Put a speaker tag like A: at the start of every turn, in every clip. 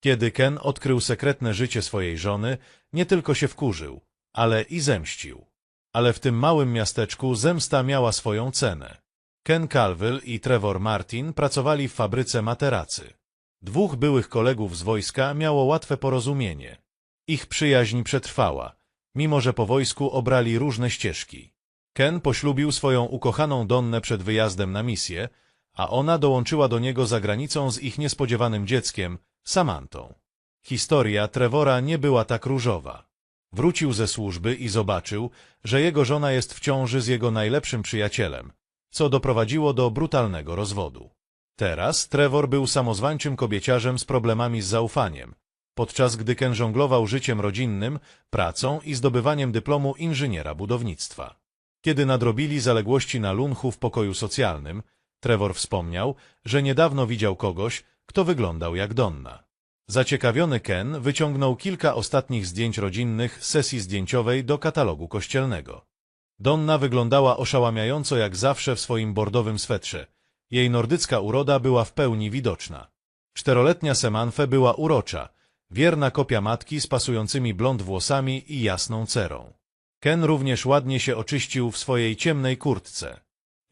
A: Kiedy Ken odkrył sekretne życie swojej żony, nie tylko się wkurzył, ale i zemścił. Ale w tym małym miasteczku zemsta miała swoją cenę. Ken Calville i Trevor Martin pracowali w fabryce materacy. Dwóch byłych kolegów z wojska miało łatwe porozumienie. Ich przyjaźń przetrwała, mimo że po wojsku obrali różne ścieżki. Ken poślubił swoją ukochaną Donnę przed wyjazdem na misję, a ona dołączyła do niego za granicą z ich niespodziewanym dzieckiem, Samantą. Historia Trevora nie była tak różowa. Wrócił ze służby i zobaczył, że jego żona jest w ciąży z jego najlepszym przyjacielem, co doprowadziło do brutalnego rozwodu. Teraz Trevor był samozwańczym kobieciarzem z problemami z zaufaniem, podczas gdy Ken żonglował życiem rodzinnym, pracą i zdobywaniem dyplomu inżyniera budownictwa. Kiedy nadrobili zaległości na lunchu w pokoju socjalnym, Trevor wspomniał, że niedawno widział kogoś, kto wyglądał jak Donna. Zaciekawiony Ken wyciągnął kilka ostatnich zdjęć rodzinnych sesji zdjęciowej do katalogu kościelnego. Donna wyglądała oszałamiająco jak zawsze w swoim bordowym swetrze. Jej nordycka uroda była w pełni widoczna. Czteroletnia Semanfe była urocza, wierna kopia matki z pasującymi blond włosami i jasną cerą. Ken również ładnie się oczyścił w swojej ciemnej kurtce.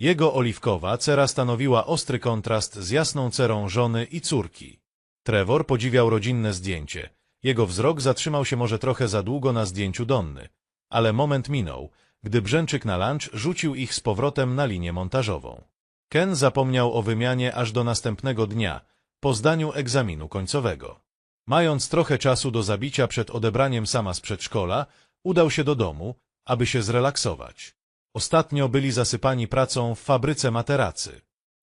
A: Jego oliwkowa cera stanowiła ostry kontrast z jasną cerą żony i córki. Trevor podziwiał rodzinne zdjęcie. Jego wzrok zatrzymał się może trochę za długo na zdjęciu Donny, ale moment minął, gdy Brzęczyk na lunch rzucił ich z powrotem na linię montażową. Ken zapomniał o wymianie aż do następnego dnia, po zdaniu egzaminu końcowego. Mając trochę czasu do zabicia przed odebraniem sama z przedszkola, udał się do domu, aby się zrelaksować. Ostatnio byli zasypani pracą w fabryce materacy.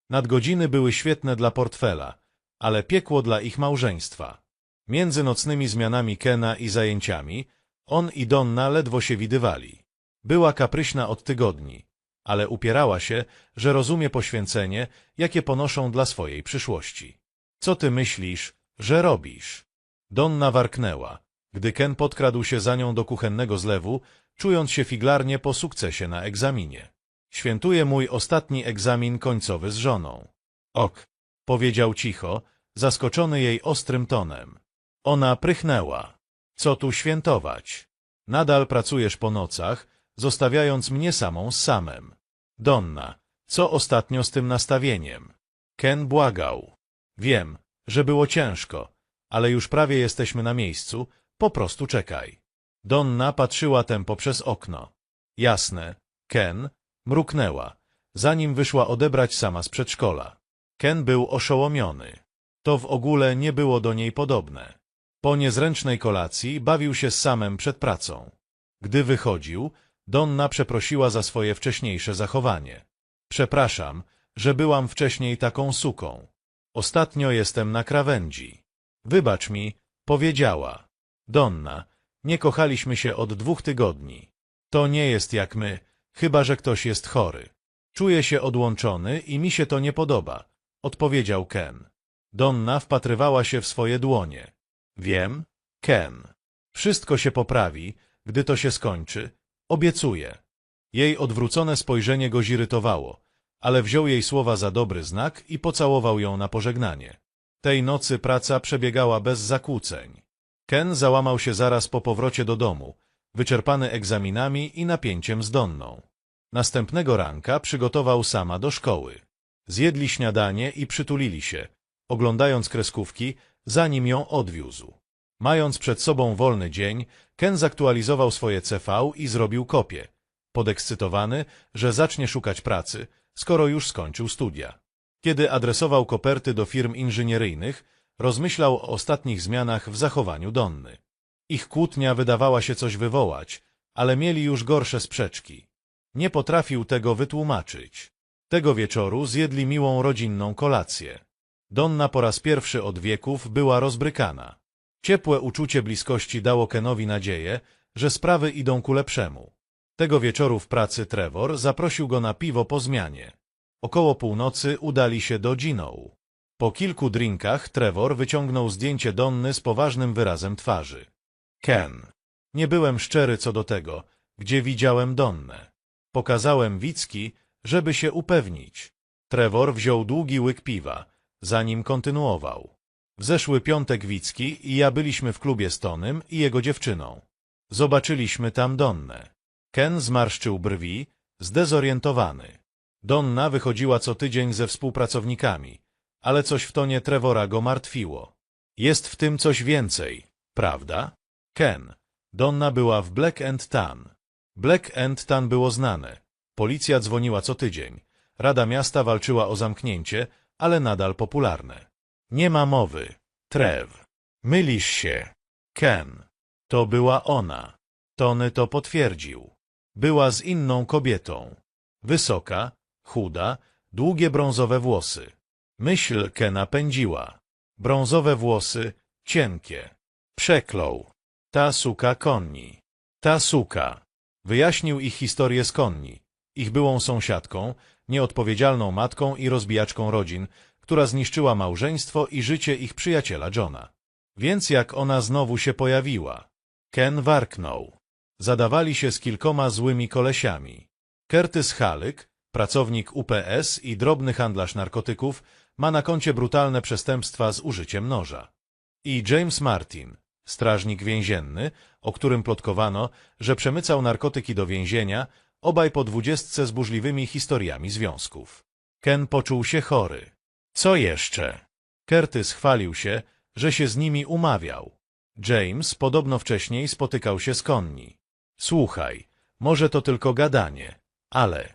A: Nadgodziny były świetne dla portfela, ale piekło dla ich małżeństwa. Między nocnymi zmianami Kena i zajęciami, on i Donna ledwo się widywali. Była kapryśna od tygodni, ale upierała się, że rozumie poświęcenie, jakie ponoszą dla swojej przyszłości. Co ty myślisz, że robisz? Donna warknęła, gdy Ken podkradł się za nią do kuchennego zlewu, czując się figlarnie po sukcesie na egzaminie. Świętuję mój ostatni egzamin końcowy z żoną. Ok, powiedział cicho, zaskoczony jej ostrym tonem. Ona prychnęła. Co tu świętować? Nadal pracujesz po nocach, zostawiając mnie samą z samem. Donna, co ostatnio z tym nastawieniem? Ken błagał. Wiem, że było ciężko, ale już prawie jesteśmy na miejscu, po prostu czekaj. Donna patrzyła tem poprzez okno. Jasne, Ken, mruknęła, zanim wyszła odebrać sama z przedszkola. Ken był oszołomiony. To w ogóle nie było do niej podobne. Po niezręcznej kolacji bawił się samem przed pracą. Gdy wychodził, Donna przeprosiła za swoje wcześniejsze zachowanie. Przepraszam, że byłam wcześniej taką suką. Ostatnio jestem na krawędzi. Wybacz mi, powiedziała. Donna, nie kochaliśmy się od dwóch tygodni. To nie jest jak my, chyba że ktoś jest chory. Czuję się odłączony i mi się to nie podoba, odpowiedział Ken. Donna wpatrywała się w swoje dłonie. Wiem, Ken. Wszystko się poprawi, gdy to się skończy, obiecuję. Jej odwrócone spojrzenie go zirytowało, ale wziął jej słowa za dobry znak i pocałował ją na pożegnanie. Tej nocy praca przebiegała bez zakłóceń. Ken załamał się zaraz po powrocie do domu, wyczerpany egzaminami i napięciem z Donną. Następnego ranka przygotował sama do szkoły. Zjedli śniadanie i przytulili się, oglądając kreskówki, zanim ją odwiózł. Mając przed sobą wolny dzień, Ken zaktualizował swoje CV i zrobił kopię, podekscytowany, że zacznie szukać pracy, skoro już skończył studia. Kiedy adresował koperty do firm inżynieryjnych, rozmyślał o ostatnich zmianach w zachowaniu Donny. Ich kłótnia wydawała się coś wywołać, ale mieli już gorsze sprzeczki. Nie potrafił tego wytłumaczyć. Tego wieczoru zjedli miłą rodzinną kolację. Donna po raz pierwszy od wieków była rozbrykana. Ciepłe uczucie bliskości dało Kenowi nadzieję, że sprawy idą ku lepszemu. Tego wieczoru w pracy Trevor zaprosił go na piwo po zmianie. Około północy udali się do Ginoł. Po kilku drinkach Trevor wyciągnął zdjęcie Donny z poważnym wyrazem twarzy. Ken. Nie byłem szczery co do tego, gdzie widziałem Donnę. Pokazałem Wicki, żeby się upewnić. Trevor wziął długi łyk piwa, zanim kontynuował. W zeszły piątek Wicki i ja byliśmy w klubie z Tonym i jego dziewczyną. Zobaczyliśmy tam Donnę. Ken zmarszczył brwi, zdezorientowany. Donna wychodziła co tydzień ze współpracownikami, ale coś w tonie Trevora go martwiło. Jest w tym coś więcej, prawda? Ken. Donna była w Black and Tan. Black and Tan było znane. Policja dzwoniła co tydzień. Rada miasta walczyła o zamknięcie, ale nadal popularne. Nie ma mowy. Trev. Mylisz się. Ken. To była ona. Tony to potwierdził. Była z inną kobietą. Wysoka, chuda, długie brązowe włosy. Myśl Kena pędziła. Brązowe włosy, cienkie. Przeklął. Ta suka konni. Ta suka. Wyjaśnił ich historię z konni. Ich byłą sąsiadką, nieodpowiedzialną matką i rozbijaczką rodzin, która zniszczyła małżeństwo i życie ich przyjaciela Johna. Więc jak ona znowu się pojawiła? Ken warknął. Zadawali się z kilkoma złymi kolesiami. Curtis Halyk, pracownik UPS i drobny handlarz narkotyków, ma na koncie brutalne przestępstwa z użyciem noża. I James Martin, strażnik więzienny, o którym plotkowano, że przemycał narkotyki do więzienia, obaj po dwudziestce z burzliwymi historiami związków. Ken poczuł się chory. Co jeszcze? Curtis chwalił się, że się z nimi umawiał. James podobno wcześniej spotykał się z konni. Słuchaj, może to tylko gadanie, ale...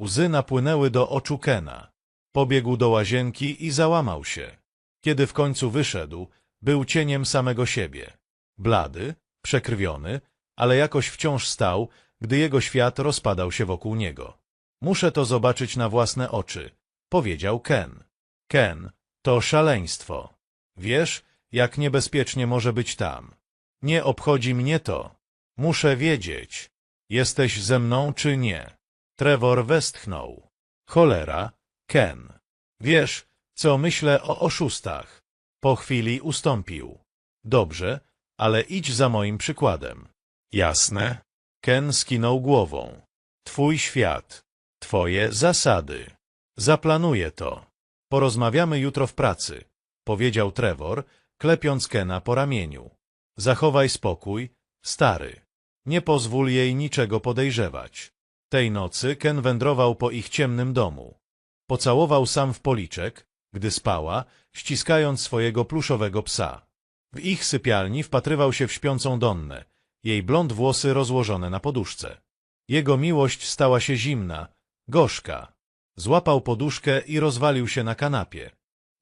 A: Łzy napłynęły do oczu Kena. Pobiegł do łazienki i załamał się. Kiedy w końcu wyszedł, był cieniem samego siebie. Blady, przekrwiony, ale jakoś wciąż stał, gdy jego świat rozpadał się wokół niego. Muszę to zobaczyć na własne oczy, powiedział Ken. Ken, to szaleństwo. Wiesz, jak niebezpiecznie może być tam. Nie obchodzi mnie to. Muszę wiedzieć. Jesteś ze mną czy nie? Trevor westchnął. Cholera, Ken. Wiesz, co myślę o oszustach. Po chwili ustąpił. Dobrze, ale idź za moim przykładem. Jasne? Ken skinął głową. Twój świat. Twoje zasady. Zaplanuję to. Porozmawiamy jutro w pracy, powiedział Trevor, klepiąc Kena po ramieniu. Zachowaj spokój, stary. Nie pozwól jej niczego podejrzewać. Tej nocy Ken wędrował po ich ciemnym domu. Pocałował sam w policzek, gdy spała, ściskając swojego pluszowego psa. W ich sypialni wpatrywał się w śpiącą Donnę, jej blond włosy rozłożone na poduszce. Jego miłość stała się zimna, gorzka. Złapał poduszkę i rozwalił się na kanapie.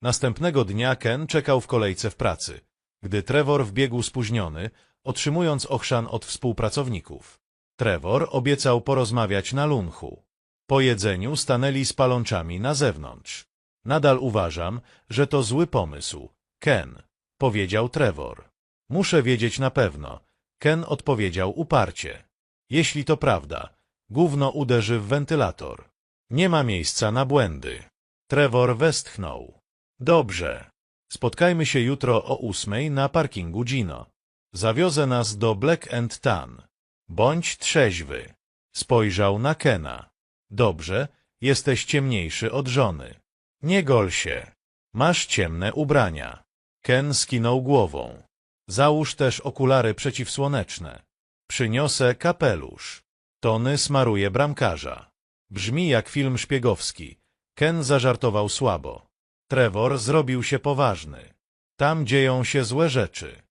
A: Następnego dnia Ken czekał w kolejce w pracy, gdy Trevor wbiegł spóźniony, otrzymując ochrzan od współpracowników. Trevor obiecał porozmawiać na lunchu. Po jedzeniu stanęli z palączami na zewnątrz. Nadal uważam, że to zły pomysł. Ken, powiedział Trevor. Muszę wiedzieć na pewno. Ken odpowiedział uparcie. Jeśli to prawda, gówno uderzy w wentylator. Nie ma miejsca na błędy. Trevor westchnął. Dobrze. Spotkajmy się jutro o ósmej na parkingu Gino. Zawiozę nas do Black and Tan. Bądź trzeźwy. Spojrzał na Kena. Dobrze, jesteś ciemniejszy od żony. Nie gol się. Masz ciemne ubrania. Ken skinął głową. Załóż też okulary przeciwsłoneczne. Przyniosę kapelusz. Tony smaruje bramkarza. Brzmi jak film szpiegowski. Ken zażartował słabo. Trevor zrobił się poważny. Tam dzieją się złe rzeczy.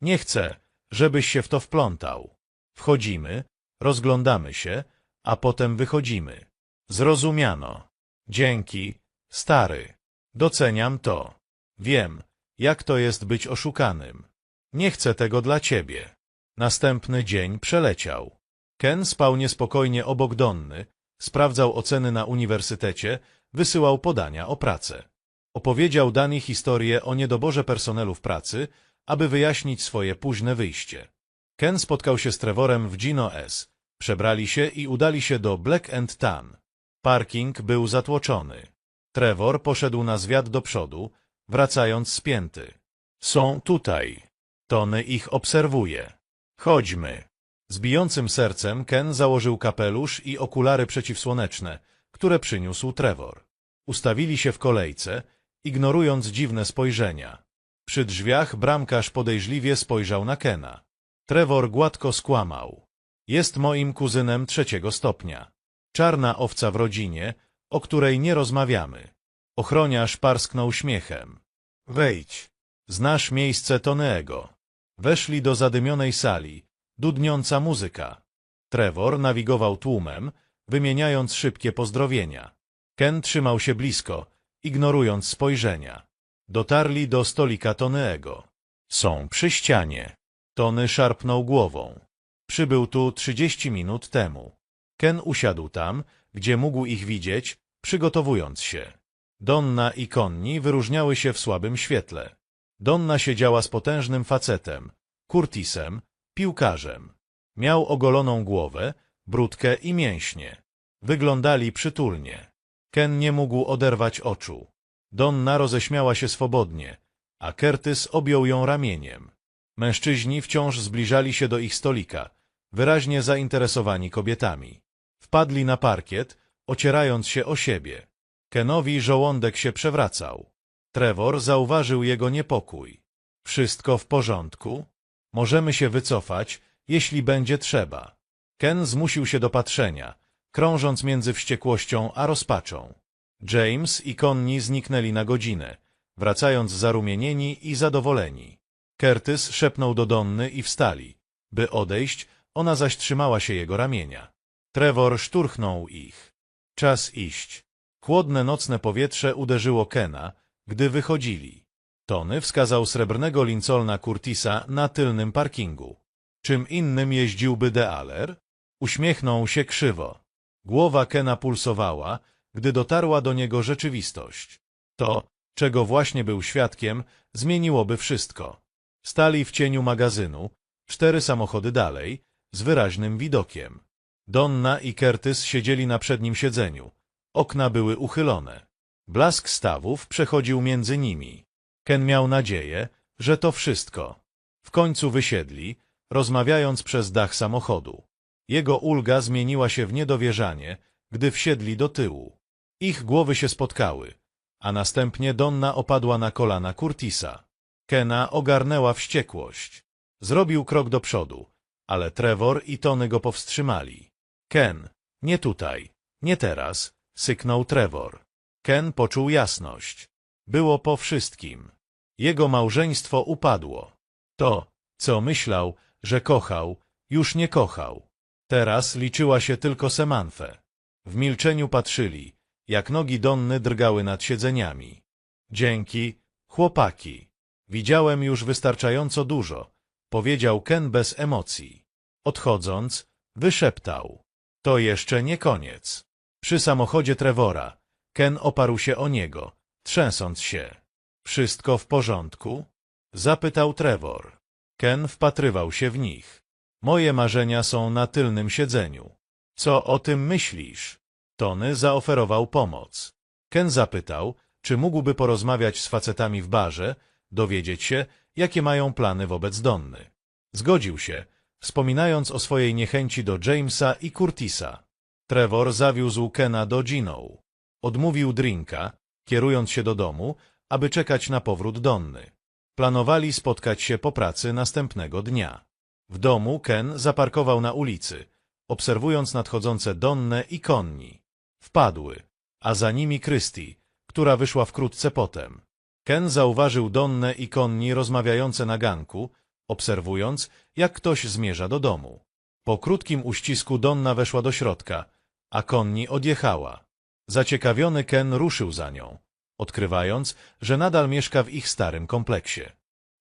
A: Nie chcę, żebyś się w to wplątał. Wchodzimy, rozglądamy się, a potem wychodzimy. Zrozumiano. Dzięki, stary. Doceniam to. Wiem, jak to jest być oszukanym. Nie chcę tego dla ciebie. Następny dzień przeleciał. Ken spał niespokojnie obok Donny, sprawdzał oceny na uniwersytecie, wysyłał podania o pracę. Opowiedział Dani historię o niedoborze personelu w pracy, aby wyjaśnić swoje późne wyjście. Ken spotkał się z Trevorem w Gino S. Przebrali się i udali się do Black and Tan. Parking był zatłoczony. Trevor poszedł na zwiat do przodu, wracając spięty. Są tutaj. Tony ich obserwuje. Chodźmy. Z bijącym sercem Ken założył kapelusz i okulary przeciwsłoneczne, które przyniósł Trevor. Ustawili się w kolejce, ignorując dziwne spojrzenia. Przy drzwiach bramkarz podejrzliwie spojrzał na Kena. Trevor gładko skłamał. Jest moim kuzynem trzeciego stopnia. Czarna owca w rodzinie, o której nie rozmawiamy. Ochroniarz parsknął śmiechem. Wejdź. Znasz miejsce Toneego. Weszli do zadymionej sali, dudniąca muzyka. Trevor nawigował tłumem, wymieniając szybkie pozdrowienia. Ken trzymał się blisko, ignorując spojrzenia. Dotarli do stolika Toneego. Są przy ścianie. Tony szarpnął głową. Przybył tu trzydzieści minut temu. Ken usiadł tam, gdzie mógł ich widzieć, przygotowując się. Donna i Konni wyróżniały się w słabym świetle. Donna siedziała z potężnym facetem, Curtisem, piłkarzem. Miał ogoloną głowę, brudkę i mięśnie. Wyglądali przytulnie. Ken nie mógł oderwać oczu. Donna roześmiała się swobodnie, a Curtis objął ją ramieniem. Mężczyźni wciąż zbliżali się do ich stolika, wyraźnie zainteresowani kobietami. Wpadli na parkiet, ocierając się o siebie. Kenowi żołądek się przewracał. Trevor zauważył jego niepokój. Wszystko w porządku? Możemy się wycofać, jeśli będzie trzeba. Ken zmusił się do patrzenia, krążąc między wściekłością a rozpaczą. James i Connie zniknęli na godzinę, wracając zarumienieni i zadowoleni. Curtis szepnął do Donny i wstali. By odejść, ona zaś trzymała się jego ramienia. Trevor szturchnął ich. Czas iść. Chłodne nocne powietrze uderzyło Kena, gdy wychodzili. Tony wskazał srebrnego Lincolna Curtisa na tylnym parkingu. Czym innym jeździłby Dealer? Uśmiechnął się krzywo. Głowa Kena pulsowała, gdy dotarła do niego rzeczywistość. To, czego właśnie był świadkiem, zmieniłoby wszystko. Stali w cieniu magazynu, cztery samochody dalej, z wyraźnym widokiem. Donna i Curtis siedzieli na przednim siedzeniu. Okna były uchylone. Blask stawów przechodził między nimi. Ken miał nadzieję, że to wszystko. W końcu wysiedli, rozmawiając przez dach samochodu. Jego ulga zmieniła się w niedowierzanie, gdy wsiedli do tyłu. Ich głowy się spotkały, a następnie Donna opadła na kolana Curtisa. Kena ogarnęła wściekłość. Zrobił krok do przodu, ale Trevor i Tony go powstrzymali. Ken, nie tutaj, nie teraz, syknął Trevor. Ken poczuł jasność. Było po wszystkim. Jego małżeństwo upadło. To, co myślał, że kochał, już nie kochał. Teraz liczyła się tylko Semanfę. W milczeniu patrzyli, jak nogi Donny drgały nad siedzeniami. Dzięki, chłopaki. Widziałem już wystarczająco dużo, powiedział Ken bez emocji. Odchodząc, wyszeptał. To jeszcze nie koniec. Przy samochodzie Trevora, Ken oparł się o niego, trzęsąc się. Wszystko w porządku? Zapytał Trevor. Ken wpatrywał się w nich. Moje marzenia są na tylnym siedzeniu. Co o tym myślisz? Tony zaoferował pomoc. Ken zapytał, czy mógłby porozmawiać z facetami w barze, dowiedzieć się, jakie mają plany wobec Donny. Zgodził się, wspominając o swojej niechęci do Jamesa i Curtisa. Trevor zawiózł Kena do Gino. Odmówił drinka, kierując się do domu, aby czekać na powrót Donny. Planowali spotkać się po pracy następnego dnia. W domu Ken zaparkował na ulicy, obserwując nadchodzące Donnę i Konni. Wpadły, a za nimi Christie, która wyszła wkrótce potem. Ken zauważył Donnę i Konni rozmawiające na ganku, obserwując, jak ktoś zmierza do domu. Po krótkim uścisku Donna weszła do środka, a Konni odjechała. Zaciekawiony Ken ruszył za nią, odkrywając, że nadal mieszka w ich starym kompleksie.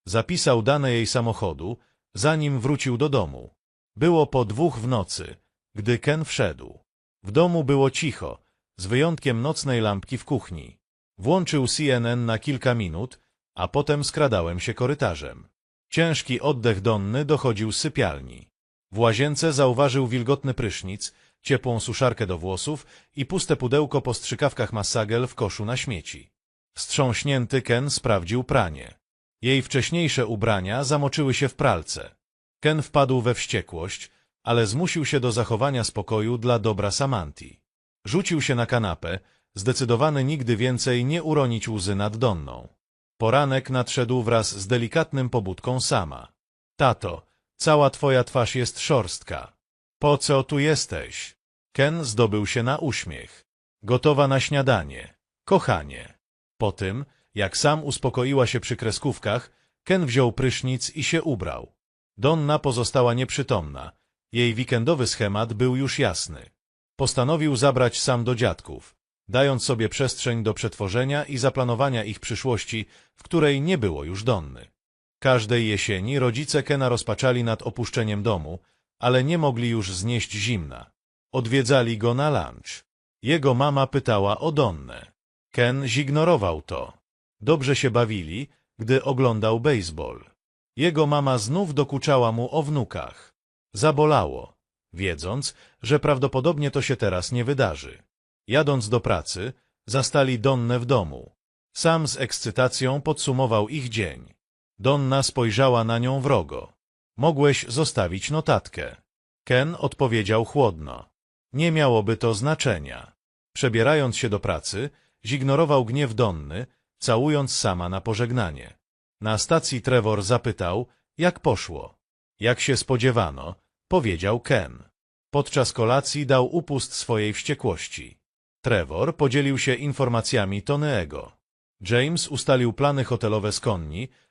A: Zapisał dane jej samochodu, zanim wrócił do domu. Było po dwóch w nocy, gdy Ken wszedł. W domu było cicho, z wyjątkiem nocnej lampki w kuchni. Włączył CNN na kilka minut, a potem skradałem się korytarzem. Ciężki oddech Donny dochodził z sypialni. W łazience zauważył wilgotny prysznic, ciepłą suszarkę do włosów i puste pudełko po strzykawkach Massagel w koszu na śmieci. Wstrząśnięty Ken sprawdził pranie. Jej wcześniejsze ubrania zamoczyły się w pralce. Ken wpadł we wściekłość, ale zmusił się do zachowania spokoju dla dobra Samanti. Rzucił się na kanapę, zdecydowany nigdy więcej nie uronić łzy nad Donną. Poranek nadszedł wraz z delikatnym pobudką sama. Tato, cała twoja twarz jest szorstka. Po co tu jesteś? Ken zdobył się na uśmiech. Gotowa na śniadanie. Kochanie. Po tym, jak sam uspokoiła się przy kreskówkach, Ken wziął prysznic i się ubrał. Donna pozostała nieprzytomna. Jej weekendowy schemat był już jasny. Postanowił zabrać sam do dziadków, dając sobie przestrzeń do przetworzenia i zaplanowania ich przyszłości, w której nie było już Donny. Każdej jesieni rodzice Kena rozpaczali nad opuszczeniem domu, ale nie mogli już znieść zimna. Odwiedzali go na lunch. Jego mama pytała o Donnę. Ken zignorował to. Dobrze się bawili, gdy oglądał baseball. Jego mama znów dokuczała mu o wnukach. Zabolało, wiedząc, że prawdopodobnie to się teraz nie wydarzy. Jadąc do pracy, zastali Donnę w domu. Sam z ekscytacją podsumował ich dzień. Donna spojrzała na nią wrogo. Mogłeś zostawić notatkę. Ken odpowiedział chłodno. Nie miałoby to znaczenia. Przebierając się do pracy, zignorował gniew Donny, całując sama na pożegnanie. Na stacji Trevor zapytał, jak poszło. Jak się spodziewano, powiedział Ken. Podczas kolacji dał upust swojej wściekłości. Trevor podzielił się informacjami Tony'ego. James ustalił plany hotelowe z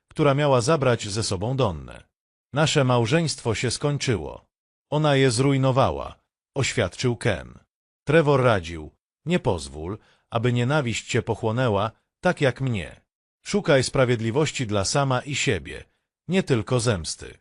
A: która miała zabrać ze sobą Donnę. Nasze małżeństwo się skończyło. Ona je zrujnowała, oświadczył Ken. Trevor radził, nie pozwól, aby nienawiść cię pochłonęła, tak jak mnie. Szukaj sprawiedliwości dla sama i siebie, nie tylko zemsty.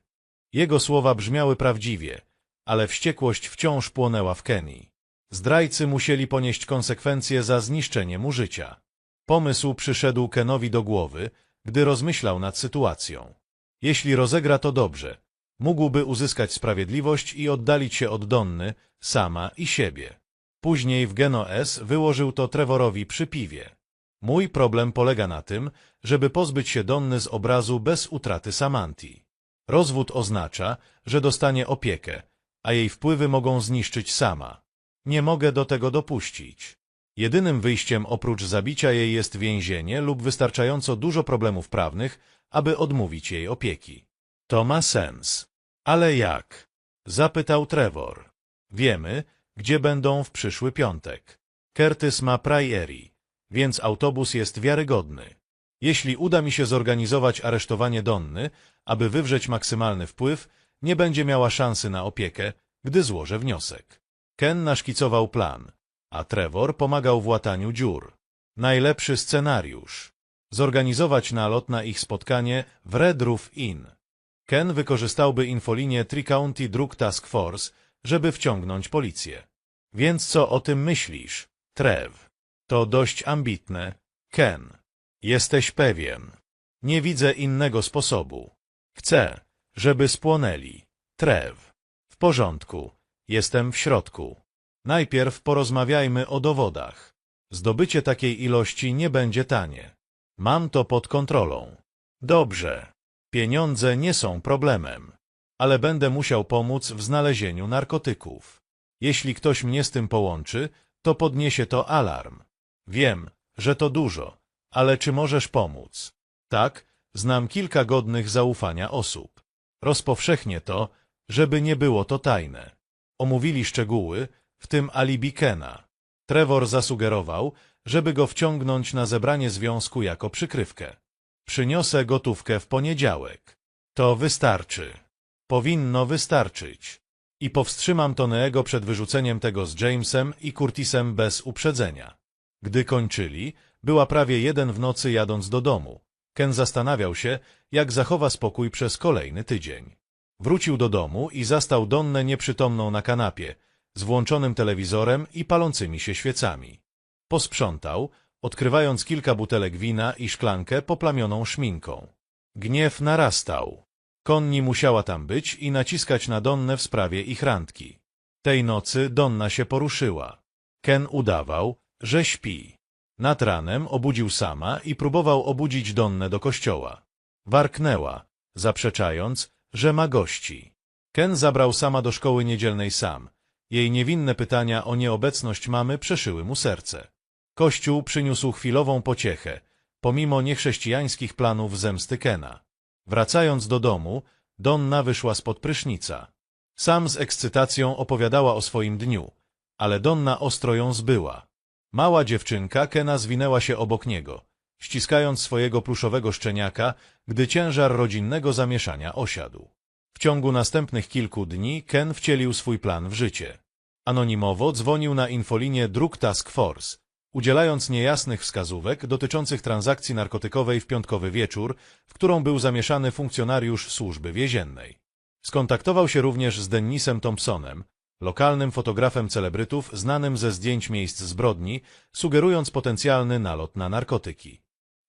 A: Jego słowa brzmiały prawdziwie, ale wściekłość wciąż płonęła w Kenii. Zdrajcy musieli ponieść konsekwencje za zniszczenie mu życia. Pomysł przyszedł Kenowi do głowy, gdy rozmyślał nad sytuacją. Jeśli rozegra to dobrze, mógłby uzyskać sprawiedliwość i oddalić się od Donny, sama i siebie. Później w Geno S wyłożył to Trevorowi przy piwie. Mój problem polega na tym, żeby pozbyć się Donny z obrazu bez utraty Samanti. Rozwód oznacza, że dostanie opiekę, a jej wpływy mogą zniszczyć sama. Nie mogę do tego dopuścić. Jedynym wyjściem oprócz zabicia jej jest więzienie lub wystarczająco dużo problemów prawnych, aby odmówić jej opieki. To ma sens. Ale jak? Zapytał Trevor. Wiemy, gdzie będą w przyszły piątek. Curtis ma Prairie, więc autobus jest wiarygodny. Jeśli uda mi się zorganizować aresztowanie Donny, aby wywrzeć maksymalny wpływ, nie będzie miała szansy na opiekę, gdy złożę wniosek. Ken naszkicował plan, a Trevor pomagał w łataniu dziur. Najlepszy scenariusz. Zorganizować nalot na ich spotkanie w Red Roof Inn. Ken wykorzystałby infolinię Tri-County Drug Task Force, żeby wciągnąć policję. Więc co o tym myślisz, Trev? To dość ambitne. Ken, jesteś pewien. Nie widzę innego sposobu. Chcę, żeby spłonęli. Trev. W porządku. Jestem w środku. Najpierw porozmawiajmy o dowodach. Zdobycie takiej ilości nie będzie tanie. Mam to pod kontrolą. Dobrze. Pieniądze nie są problemem. Ale będę musiał pomóc w znalezieniu narkotyków. Jeśli ktoś mnie z tym połączy, to podniesie to alarm. Wiem, że to dużo, ale czy możesz pomóc? Tak, znam kilka godnych zaufania osób. Rozpowszechnię to, żeby nie było to tajne. Omówili szczegóły, w tym alibi Kena. Trevor zasugerował, żeby go wciągnąć na zebranie związku jako przykrywkę. Przyniosę gotówkę w poniedziałek. To wystarczy. Powinno wystarczyć. I powstrzymam Toneego przed wyrzuceniem tego z Jamesem i Curtisem bez uprzedzenia. Gdy kończyli, była prawie jeden w nocy jadąc do domu. Ken zastanawiał się, jak zachowa spokój przez kolejny tydzień. Wrócił do domu i zastał Donnę nieprzytomną na kanapie, z włączonym telewizorem i palącymi się świecami. Posprzątał, odkrywając kilka butelek wina i szklankę poplamioną szminką. Gniew narastał. Konni musiała tam być i naciskać na Donnę w sprawie ich randki. Tej nocy Donna się poruszyła. Ken udawał, że śpi. Nad ranem obudził sama i próbował obudzić Donnę do kościoła. Warknęła, zaprzeczając, że ma gości. Ken zabrał sama do szkoły niedzielnej sam. Jej niewinne pytania o nieobecność mamy przeszyły mu serce. Kościół przyniósł chwilową pociechę, pomimo niechrześcijańskich planów zemsty Kena. Wracając do domu, Donna wyszła spod prysznica. Sam z ekscytacją opowiadała o swoim dniu, ale Donna ostro ją zbyła. Mała dziewczynka Kena zwinęła się obok niego, ściskając swojego pluszowego szczeniaka, gdy ciężar rodzinnego zamieszania osiadł. W ciągu następnych kilku dni Ken wcielił swój plan w życie. Anonimowo dzwonił na infolinię Drug Task Force, udzielając niejasnych wskazówek dotyczących transakcji narkotykowej w piątkowy wieczór, w którą był zamieszany funkcjonariusz służby więziennej. Skontaktował się również z Dennisem Thompsonem, lokalnym fotografem celebrytów znanym ze zdjęć miejsc zbrodni, sugerując potencjalny nalot na narkotyki.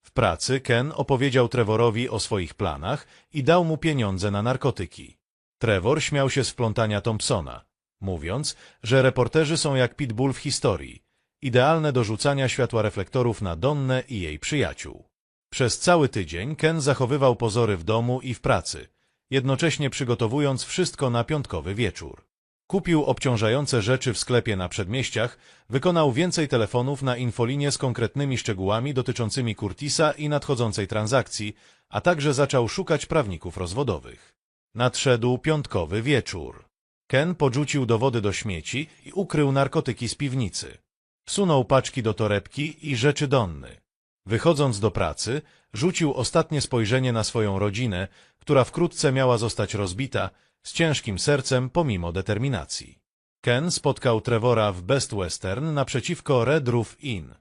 A: W pracy Ken opowiedział Trevorowi o swoich planach i dał mu pieniądze na narkotyki. Trevor śmiał się z wplątania Thompsona, mówiąc, że reporterzy są jak pitbull w historii, idealne do rzucania światła reflektorów na Donnę i jej przyjaciół. Przez cały tydzień Ken zachowywał pozory w domu i w pracy, jednocześnie przygotowując wszystko na piątkowy wieczór. Kupił obciążające rzeczy w sklepie na przedmieściach, wykonał więcej telefonów na infolinie z konkretnymi szczegółami dotyczącymi Curtisa i nadchodzącej transakcji, a także zaczął szukać prawników rozwodowych. Nadszedł piątkowy wieczór. Ken podrzucił dowody do śmieci i ukrył narkotyki z piwnicy. Wsunął paczki do torebki i rzeczy Donny. Wychodząc do pracy, rzucił ostatnie spojrzenie na swoją rodzinę, która wkrótce miała zostać rozbita, z ciężkim sercem pomimo determinacji. Ken spotkał Trevora w Best Western naprzeciwko Red Roof Inn.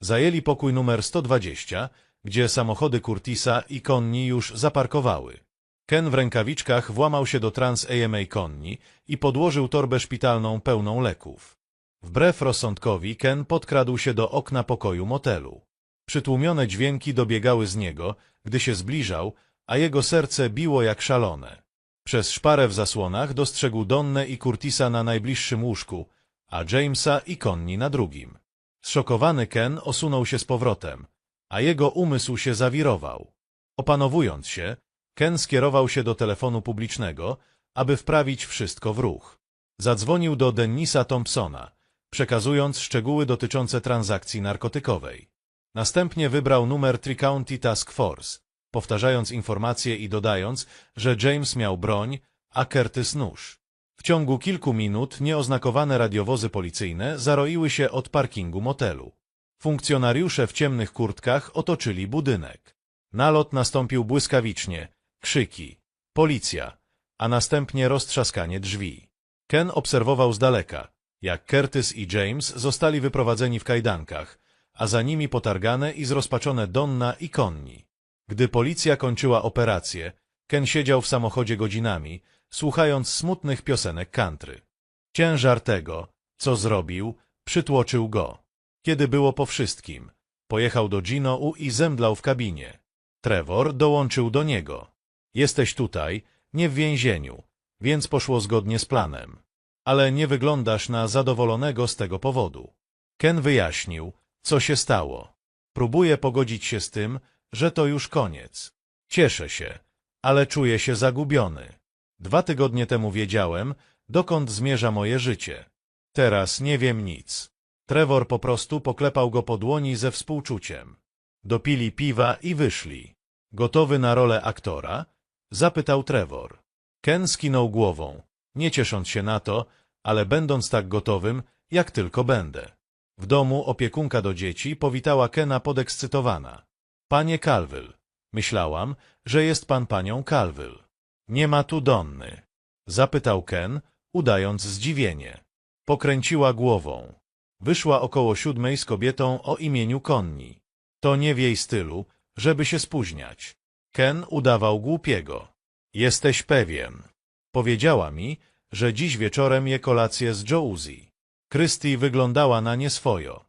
A: Zajęli pokój numer 120, gdzie samochody Curtisa i Konni już zaparkowały. Ken w rękawiczkach włamał się do Trans AMA Konni i podłożył torbę szpitalną pełną leków. Wbrew rozsądkowi Ken podkradł się do okna pokoju motelu. Przytłumione dźwięki dobiegały z niego, gdy się zbliżał, a jego serce biło jak szalone. Przez szparę w zasłonach dostrzegł Donnę i Curtisa na najbliższym łóżku, a Jamesa i Connie na drugim. Zszokowany Ken osunął się z powrotem, a jego umysł się zawirował. Opanowując się, Ken skierował się do telefonu publicznego, aby wprawić wszystko w ruch. Zadzwonił do Dennisa Thompsona, przekazując szczegóły dotyczące transakcji narkotykowej. Następnie wybrał numer Tri-County Task Force, powtarzając informacje i dodając, że James miał broń, a Curtis nóż. W ciągu kilku minut nieoznakowane radiowozy policyjne zaroiły się od parkingu motelu. Funkcjonariusze w ciemnych kurtkach otoczyli budynek. Nalot nastąpił błyskawicznie, krzyki, policja, a następnie roztrzaskanie drzwi. Ken obserwował z daleka, jak Curtis i James zostali wyprowadzeni w kajdankach, a za nimi potargane i zrozpaczone Donna i Konni. Gdy policja kończyła operację, Ken siedział w samochodzie godzinami, słuchając smutnych piosenek country. Ciężar tego, co zrobił, przytłoczył go. Kiedy było po wszystkim, pojechał do Gino'u i zemdlał w kabinie. Trevor dołączył do niego. Jesteś tutaj, nie w więzieniu, więc poszło zgodnie z planem. Ale nie wyglądasz na zadowolonego z tego powodu. Ken wyjaśnił, co się stało. Próbuje pogodzić się z tym, że to już koniec. Cieszę się, ale czuję się zagubiony. Dwa tygodnie temu wiedziałem, dokąd zmierza moje życie. Teraz nie wiem nic. Trevor po prostu poklepał go po dłoni ze współczuciem. Dopili piwa i wyszli. Gotowy na rolę aktora? Zapytał Trevor. Ken skinął głową, nie ciesząc się na to, ale będąc tak gotowym, jak tylko będę. W domu opiekunka do dzieci powitała Kena podekscytowana. Panie Calville, myślałam, że jest pan panią Calville. Nie ma tu Donny. Zapytał Ken, udając zdziwienie. Pokręciła głową. Wyszła około siódmej z kobietą o imieniu Konni. To nie w jej stylu, żeby się spóźniać. Ken udawał głupiego. Jesteś pewien. Powiedziała mi, że dziś wieczorem je kolację z Josie. Christy wyglądała na nieswojo.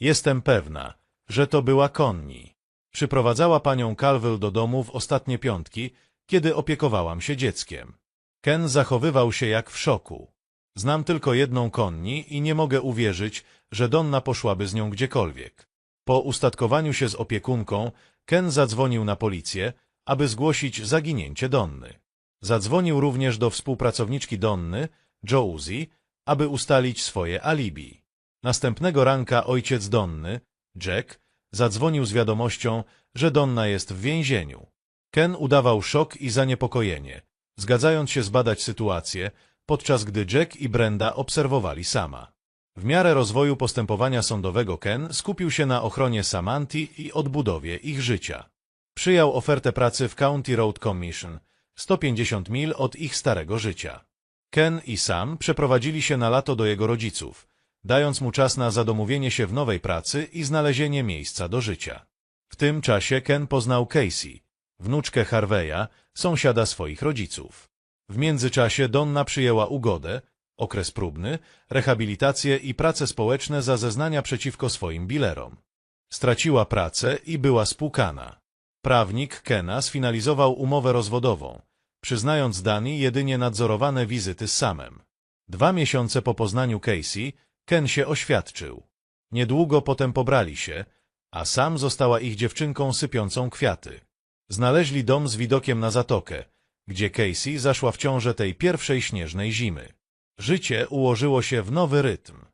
A: Jestem pewna, że to była Konni. Przyprowadzała panią Calwell do domu w ostatnie piątki, kiedy opiekowałam się dzieckiem. Ken zachowywał się jak w szoku. Znam tylko jedną Konni i nie mogę uwierzyć, że Donna poszłaby z nią gdziekolwiek. Po ustatkowaniu się z opiekunką, Ken zadzwonił na policję, aby zgłosić zaginięcie Donny. Zadzwonił również do współpracowniczki Donny, Josie, aby ustalić swoje alibi. Następnego ranka ojciec Donny, Jack, zadzwonił z wiadomością, że Donna jest w więzieniu. Ken udawał szok i zaniepokojenie, zgadzając się zbadać sytuację, podczas gdy Jack i Brenda obserwowali sama. W miarę rozwoju postępowania sądowego Ken skupił się na ochronie Samanti i odbudowie ich życia. Przyjął ofertę pracy w County Road Commission, 150 mil od ich starego życia. Ken i Sam przeprowadzili się na lato do jego rodziców, dając mu czas na zadomowienie się w nowej pracy i znalezienie miejsca do życia. W tym czasie Ken poznał Casey, wnuczkę Harveya, sąsiada swoich rodziców. W międzyczasie Donna przyjęła ugodę, okres próbny, rehabilitację i prace społeczne za zeznania przeciwko swoim bilerom. Straciła pracę i była spłukana. Prawnik Kena sfinalizował umowę rozwodową, przyznając Dani jedynie nadzorowane wizyty z Samem. Dwa miesiące po poznaniu Casey, Ken się oświadczył. Niedługo potem pobrali się, a Sam została ich dziewczynką sypiącą kwiaty. Znaleźli dom z widokiem na zatokę, gdzie Casey zaszła w ciążę tej pierwszej śnieżnej zimy. Życie ułożyło się w nowy rytm.